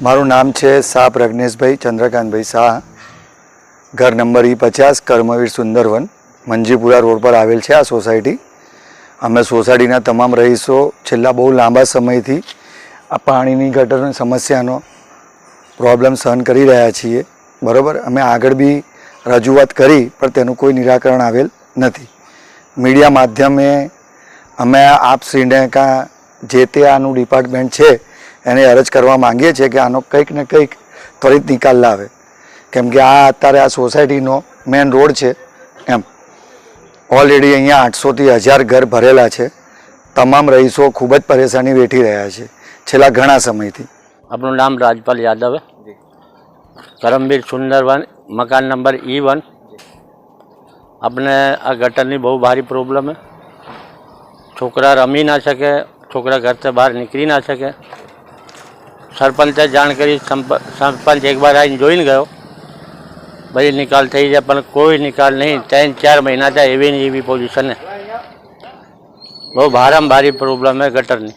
મારું નામ છે શાહ પ્રજ્ઞેશભાઈ ચંદ્રકાંતભાઈ શાહ. ઘર નંબર ઈ પચાસ કર્મવીર સુંદરવન, મંજીપુરા રોડ પર આવેલ છે આ સોસાયટી. અમે સોસાયટીના તમામ રહીશો છેલ્લા બહુ લાંબા સમયથી આ પાણીની ગટરની સમસ્યાનો પ્રોબ્લેમ સહન કરી રહ્યા છીએ. બરાબર? અમે આગળ બી રજૂઆત કરી, પણ તેનું કોઈ નિરાકરણ આવેલ નથી. મીડિયા માધ્યમે અમે આપશ્રીને કાં જે તે આનું ડિપાર્ટમેન્ટ છે એને અરજ કરવા માંગીએ છીએ કે આનો કંઈક ને કંઈક ત્વરિત નિકાલ લાવે. કેમ કે આ અત્યારે આ સોસાયટીનો મેન રોડ છે એમ. ઓલરેડી અહીંયા આઠસોથી હજાર ઘર ભરેલા છે. તમામ રહીશો ખૂબ જ પરેશાની વેઠી રહ્યા છે છેલ્લા ઘણા સમયથી. આપણું નામ રાજપાલ યાદવ. કરમબીર કરમવીર સુંદરવન મકાન નંબર ઈ વન આપણે આ ગટરની બહુ ભારી પ્રોબ્લેમ છે છોકરા રમી ના શકે છોકરા ઘરથી બહાર નીકળી ના શકે. સરપંચે જાણ કરી સરપંચ એક વાર આવીને જોઈને ગયો. ભાઈ નિકાલ થઈ જાય, પણ કોઈ નિકાલ નહીં. ત્રણ, ચાર મહિના થાય એવી ને એવી પોઝિશન બહુ ભારામાં ભારી પ્રોબ્લેમ है ગટરની.